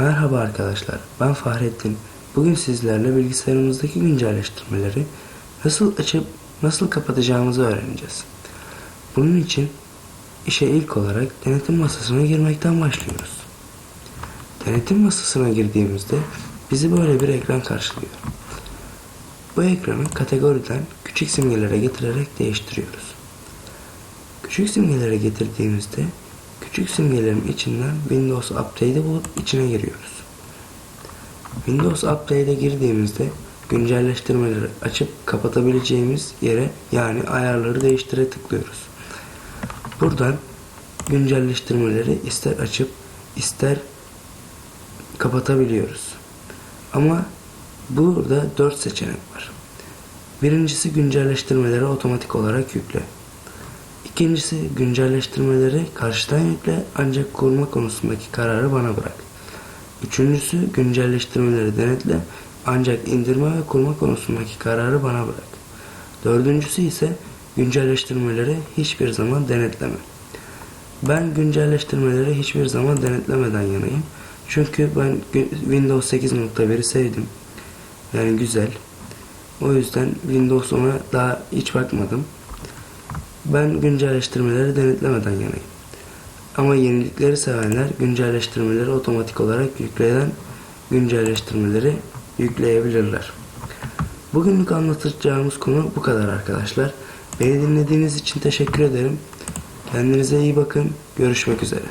Merhaba arkadaşlar, ben Fahrettin. Bugün sizlerle bilgisayarımızdaki güncelleştirmeleri nasıl açıp nasıl kapatacağımızı öğreneceğiz. Bunun için işe ilk olarak denetim masasına girmekten başlıyoruz. Denetim masasına girdiğimizde bizi böyle bir ekran karşılıyor. Bu ekranı kategoriden küçük simgelere getirerek değiştiriyoruz. Küçük simgelere getirdiğimizde küçük simgelerin içinden Windows Update'i bulup içine giriyoruz. Windows Update'e girdiğimizde güncelleştirmeleri açıp kapatabileceğimiz yere yani ayarları değiştire tıklıyoruz. Buradan güncelleştirmeleri ister açıp ister kapatabiliyoruz. Ama burada 4 seçenek var. Birincisi güncelleştirmeleri otomatik olarak yükle. İkincisi güncelleştirmeleri karşıdan yükle ancak kurma konusundaki kararı bana bırak. Üçüncüsü güncelleştirmeleri denetle ancak indirme ve kurma konusundaki kararı bana bırak. Dördüncüsü ise güncelleştirmeleri hiçbir zaman denetleme. Ben güncelleştirmeleri hiçbir zaman denetlemeden yanayım. Çünkü ben Windows 8.1'i sevdim. Yani güzel. O yüzden Windows 10'a daha hiç bakmadım. Ben güncelleştirmeleri denetlemeden yanayım. Ama yenilikleri sevenler güncelleştirmeleri otomatik olarak yüklenen güncelleştirmeleri yükleyebilirler. Bugünlük anlatacağımız konu bu kadar arkadaşlar. Beni dinlediğiniz için teşekkür ederim. Kendinize iyi bakın. Görüşmek üzere.